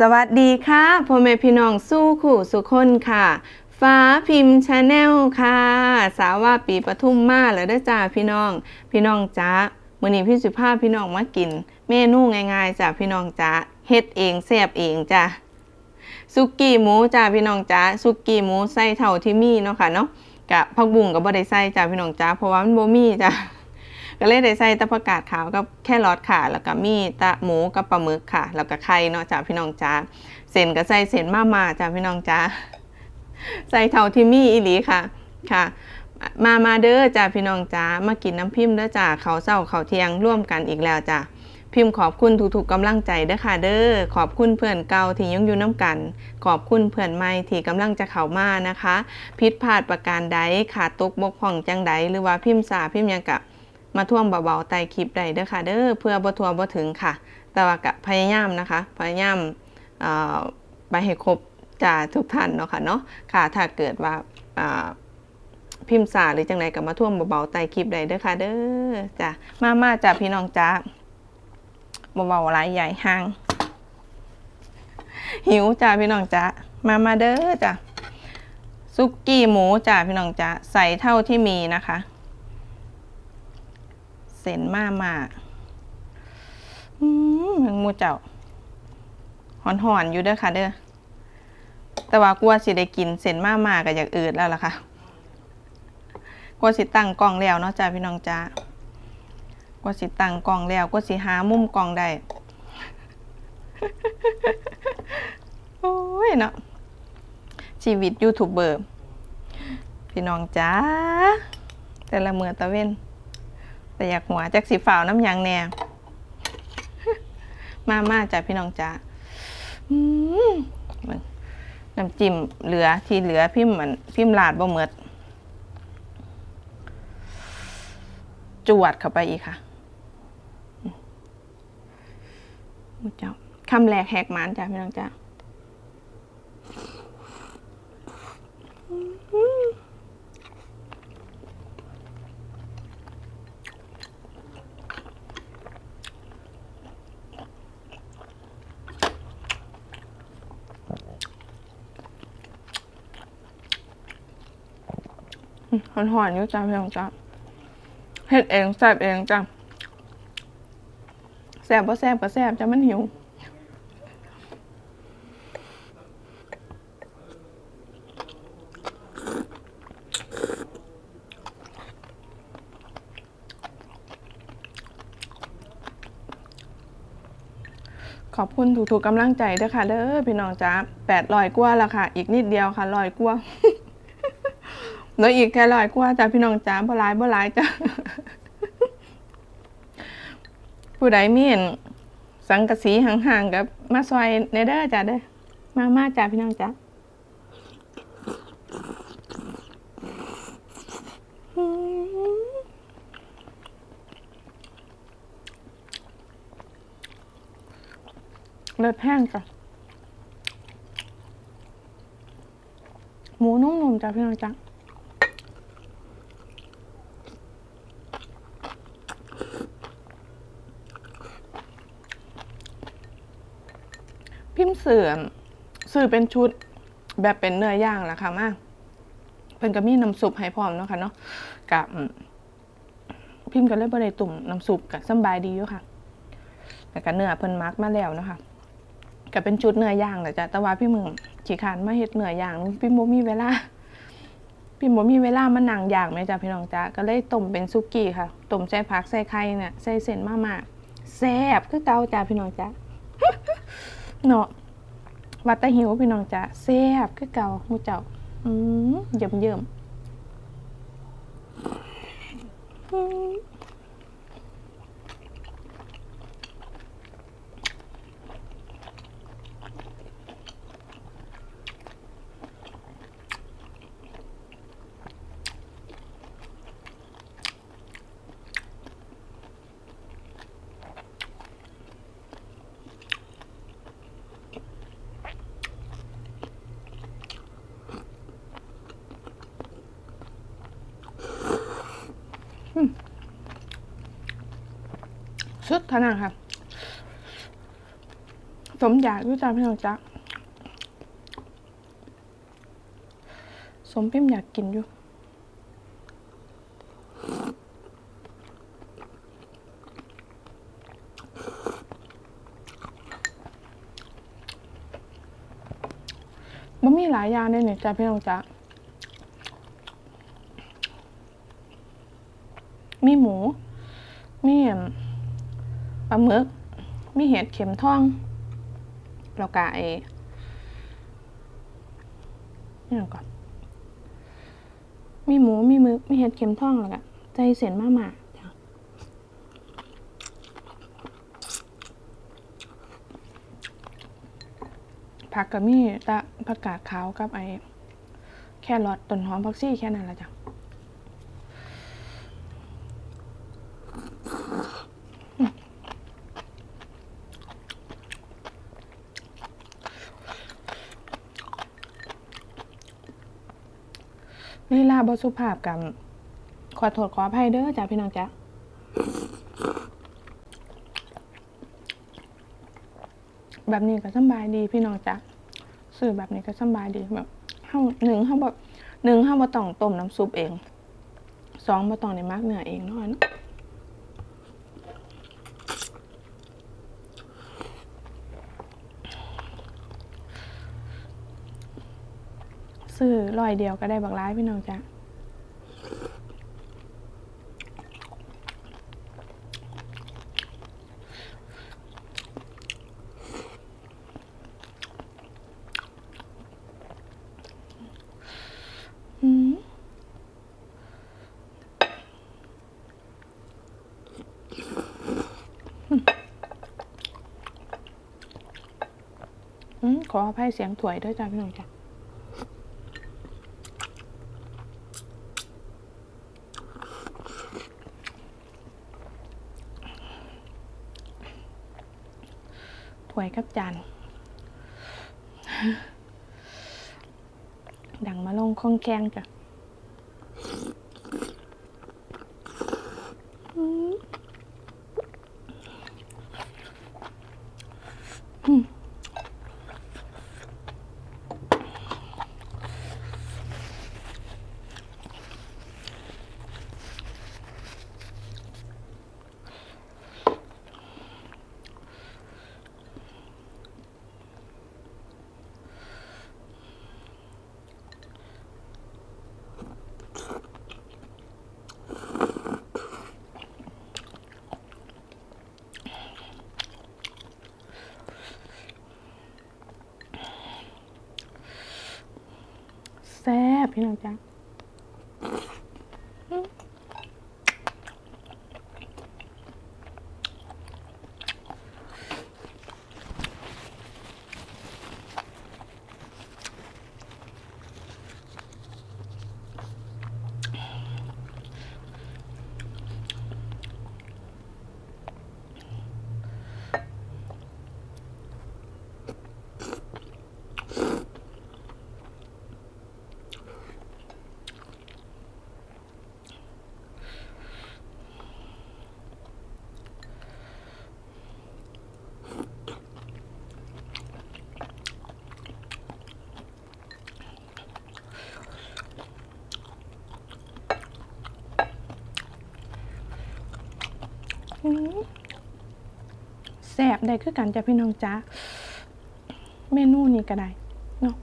สวัสดีค่ะพ่อแม่พี่น้องสู้ขู่สุคนค่ะ ฟ้าพิมพ์ชาแนลค่ะ สาวว่าปีปทุมมาแล้วด้จ้าพี่น้อง พี่น้องจ้ามื้อนี้พี่สุภาพพี่น้องมากิน เมนูง่ายๆจ้าพี่น้องจ้าเฮ็ดเองแซ่บเองจ้าซุกี้หมูจ้าพี่น้องจ้าซุกี้หมูใส่เท่าที่มีเนาะค่ะเนาะกะผักบุ้งก็บ่ได้ใส่จ้าพี่น้องจ้าเพราะว่ามันบ่มีจ้า ก็เลยได้ใส่ตะผักกาดขาวกับแค่รอทค่ะ แล้วก็มีตะหมูกับปลาหมึกค่ะ แล้วก็ไข่เนาะจ้าพี่น้องจ้าเส้นก็ใส่เส้นมามาจ้าพี่น้องจ้าใส่เท่าที่มีอีหลีค่ะค่ะ มามาเด้อจ้าพี่น้องจ้ามากินน้ำพิมพ์เด้อจ้าเขาเศร้าเขาเที่ยงร่วมกันอีกแล้วจ้าพิมพ์ขอบคุณทุกๆกำลังใจเด้อค่ะเด้อขอบคุณเพื่อนเก่าที่ยังอยู่น้ำกัน ขอบคุณเพื่อนใหม่ที่กำลังจะเข้ามานะคะผิดพลาดประการใดขาดตกบกพร่องจังใดหรือว่าพิมพ์สาพิมพ์ยังกะ มาท่วงเบาๆไต่คลิปได้เด้อค่ะเด้อเพื่อบ่ทัวบ่ถึงค่ะ แต่ว่ากะพยายามนะคะ พยายามอ่อไปให้ครบจ่าทุกท่านเนาะค่ะเนาะค่ะถ้าเกิดว่าอ่าพิมพ์สาหรือจังไดก็มาท่วงเบาๆไต่คลิปได้เด้อค่ะเด้อจ้ะมามาจ้ะพี่น้องจ้าเบาๆหลายใหญ่ห่างหิวจ้าพี่น้องจ้ามามาเด้อจ้ะซุกี้หมูจ้าพี่น้องจ้าใส่เท่าที่มีนะคะ เส้นมามาอืมมูเจ้าหอนหอนอยู่เด้อค่ะ เด้อแต่ว่ากลัวสิได้กินเส้นมามาก็อยากอืดแล้วล่ะค่ะกลัวสิตั้งกล้องแล้วเนาะจ้าพี่น้องจ้ากลัวสิตั้งกล้องแล้วกลัวสิหามุมกล้องได้โอ้ยเนาะชีวิตยูทูบเบอร์พี่น้องจ้าแต่ละเมือตะเว้น แต่อยากหัวจากสีฝาวน้ำยางแน่มามาจ้ะพี่น้องจ้ามเบิ่งน้ำจิ้มเหลือที่เหลือพิมพ์เหมือนพิมพ์ลาดบ่เหมือดจวดเข้าไปอีกค่ะมเจ้าคำแรกแหกหมานจ้ะพี่น้องจ้า หอนหอนอยู่จ้ะพี่น้องจ้าเฮ็ดเองแซ่บเองจ้ะแซ่บบ่แซ่บก็แซ่บจ้ะมันหิวขอบคุณทุกๆกำลังใจด้วยค่ะเด้อพี่น้องจ้าแปดลอยกว่าแล้วค่ะ อีกนิดเดียวค่ะลอยกว่า แล้วอีกแค่ลอยกว่าจ้าพี่น้องจ้าบ่ร้ายบ่ร้ายจ้าผู้ใดมีเห็นสังกะสีห่างๆกับมาซอยในเด้อจ้าเด้อมามาจ้าพี่น้องจ้าเลือดแห้งจ้ะหมูนุ่มๆจ้ะพี่น้องจ้ะพิมพ์เสื่อสื่อเป็นชุดแบบเป็นเนื้อย่างแหละค่ะมากเป็นก็มีน้ำซุปให้พร้อมเนาะค่ะเนาะกับพิมพ์ก็เลยบริตุ่มน้ำซุปกับสบายดีอยู่ค่ะแต่ก็เนื้อเพิ่นมักมาแล้วเนาะคะก็เป็นชุดเนื้อย่างแหละจ้ะแต่ว่าพี่มึงขี้ขานมาเฮ็ดเนื้อย่างพี่บ่มีเวลาพี่บ่มีเวลามานั่งย่างแม่จ้ะพี่น้องจ้ะก็เลยต้มเป็นซุกี้ค่ะต้มใส่ผักใส่ไข่เนี่ยใส่เส้นมาม่าแซ่บคือเก่าจ้ะพี่น้องจ้ะเนาะ ว่าแต่หิวพี่น้องจ้ะแซ่บคือเก่ามูเจ้า อืมเยิ่มเยิ่ม ๆอืมสุดขนาดค่ะ สมอยากรู้จักพี่น้องจ๊ะสมพิมอยากกินอยู่มันมีหลายอย่างเลยเนี่ยจ้าพี่น้องจ๊ะมีหมู ลาหมึก มีเห็ดเข็มทอง แล้วก็ไอ้นี่ก่อน มีหมู มีหมึก มีเห็ดเข็มทองแล้วก็ใจเสียนมากมาผักกับมีตะผักกาดขาวกับไอ้แครอทต้นหอมผักชีแค่นั้นละจ้ะ ลีลาบสุภาพกับขอโทษขออภัยเด้อจ้าพี่น้องจ้าแบบนี้ก็สบายดีพี่น้องจ้าสื่อแบบนี้ก็สบายดีแบบเฮาหนึ่งเฮาแบบหนึ่งเฮาบ่ต้องต้มน้ำซุปเองสองบ่ต้องในมากเนื้อเองเนาะเนาะ ซื้อร้อยเดียวก็ได้บักร้ายพี่น้องจ้าอืมขออภัยเสียงถวยด้วยจ้าพี่น้องจ้า ถวยกับจานดังมาลงคองแกงจ้ะ ซ่บพี่น้องจ้ะ แซ่บได้คือกันจ้ะพี่น้องจ้าเมนูนี้ก็ได้เนาะ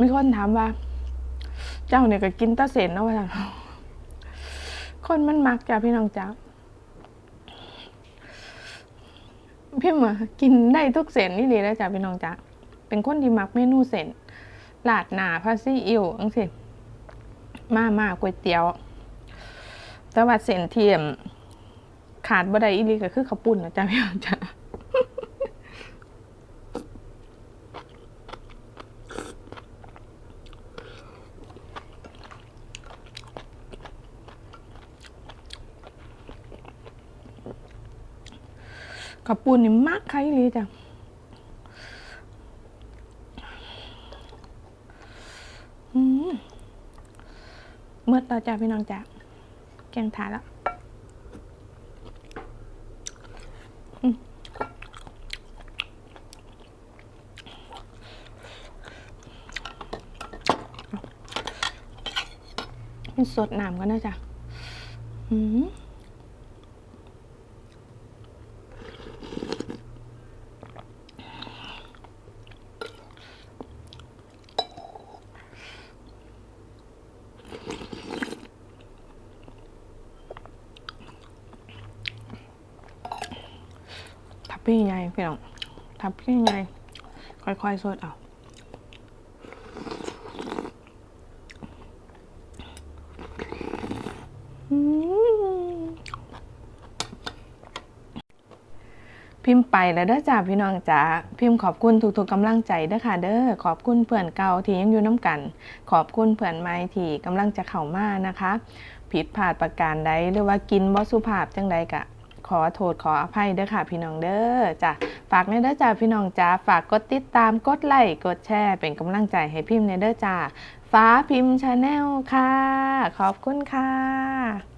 มีคนถามว่า เจ้าเนี่ยก็กินตะเสนเนาะว่าคนมันมักจ้ะพี่น้องจ้าพี่หมากินได้ทุกเสนนี่ดีแล้วจ้ะพี่น้องจ้า เป็นคนที่มักเมนูเสนลาดหนาพาซี่อิวอังสิมามาก๋วยเตี๋ยว แต่ว่าเส้นเทียม ขาดบ่ได้อีหลีก็คือข้าวปุ้นนะจ๊ะพี่น้องจ้ะข้าวปุ้นนี่มากใครอีลีจ้ะ อืมเมื่อต่อจ้าพี่น้องจ้าแกงทานแล้วมันสดน้ำกันนะจ้ะอืม พี่ใหญ่พี่น้องทับพี่ใหญ่ค่อยๆสดเอาพิมพ์ไปแล้วเด้อจ้าพี่น้องจ๋าพิมพ์ขอบคุณทุกๆกำลังใจเด้อค่ะเด้อขอบคุณเพื่อนเก่าที่ยังอยู่น้ำกัน ขอบคุณเพื่อนใหม่ที่กำลังจะเข้ามานะคะ ผิดพลาดประการใดหรือว่ากินบ่สุภาพจังใดกะ อโทษขออภัยเด้อค่ะ พี่น้องเด้อจ้ะฝากในเด้อจ้าพี่น้องจ้าฝากกดติดตามกดไลค์กดแชร์ เป็นกำลังใจให้พิมพ์ในเด้อจ้าฟ้าพิมพ์ชาแนลค่ะ ขอบคุณค่ะ